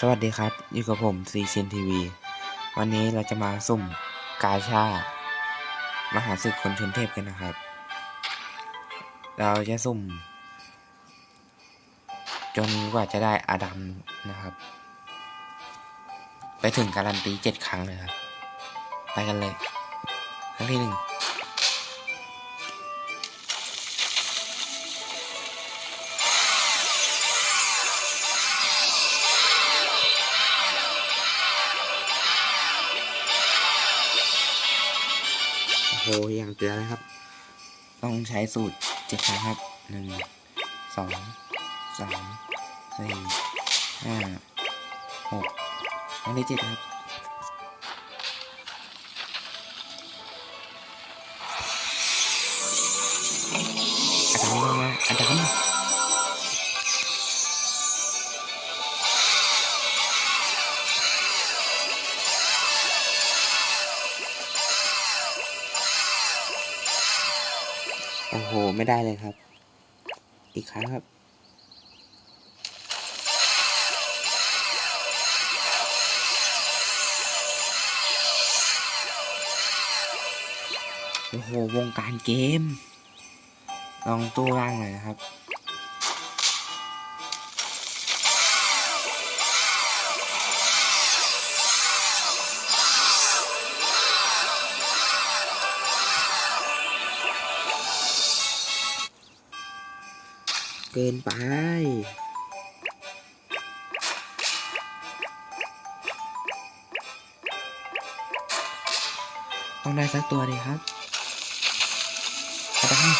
สวัสดีครับ อยู่กับผมซีเชนทีวีวันนี้เราจะมาสุ่มกาชา มหาศึกคนชนเทพกันนะครับ เราจะสุ่ม จนกว่าจะได้อาดัมนะครับ ไปถึงการันตีเจ็ดครั้งเลยครับ ไปกันเลย ครั้งที่หนึ่ง โอ้โหอย่างเกลือเลยครับ ต้องใช้สูตรเจ็ดครั้งครับหนึ่งสองสามสี่ห้าหกครั้งที่เจ็ดครับอาดัมลงมาอาดัม อ้โห ไม่ได้เลยครับ อีกครั้งครับ โอ้โห วงการเกม ลองตู้ล่างหน่อยนะครับ เกินไป ต้องได้สักตัวดีครับอาดัม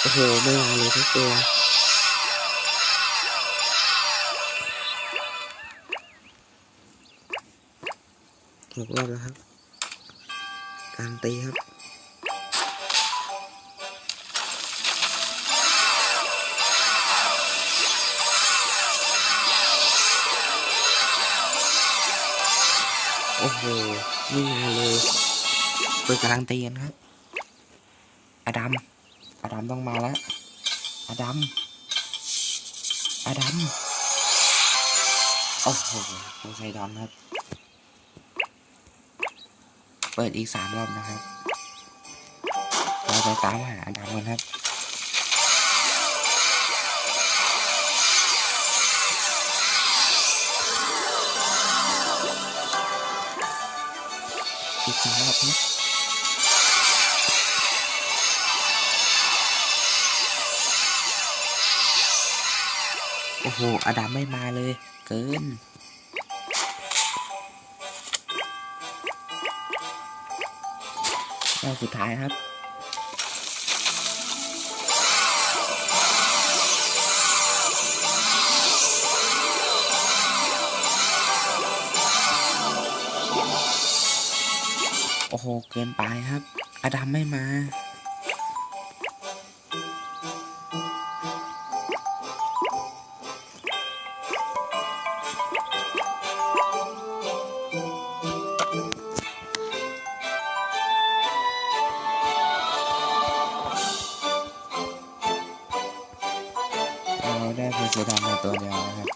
โอ้โหไม่มาเลยทุกตัว หกรอบแล้วครับ การตีครับ โอ้โหไม่มาเลยเปิดกำลังตีกันครับ อดัม อดัมต้องมาแล้ว อดัม อดัม โอ้โหโพไซดอนครับ เปิดอีกสามรอบนะครับ เราไปตามหาอดัมกันครับอีกสามรอบนะโอ้โหอดัมไม่มาเลย เกิน รอบสุดท้ายครับโอ้โห เกินไปครับ อดัมไม่มา ได้โพไซดอนมาตัวเดียวนะครับ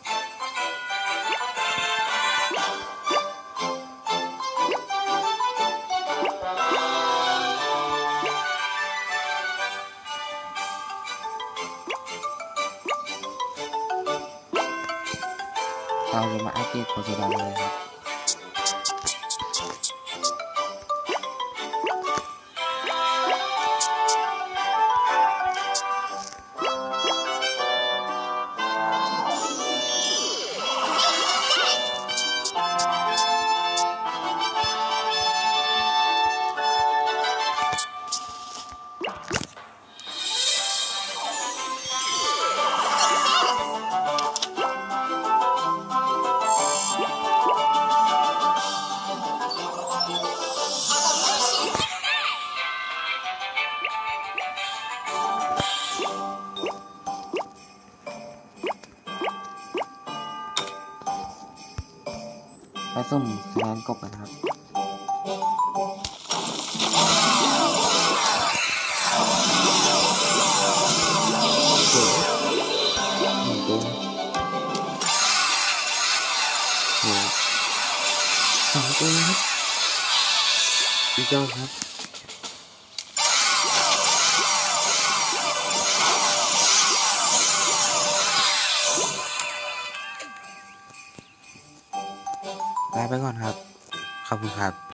เราจะมาอัพเดตโพไซดาเลยครับ ไปสุ่มคะแนนกบนะครับสองตัวครับอีกยอดครับ ไปก่อนครับ ขอบคุณครับ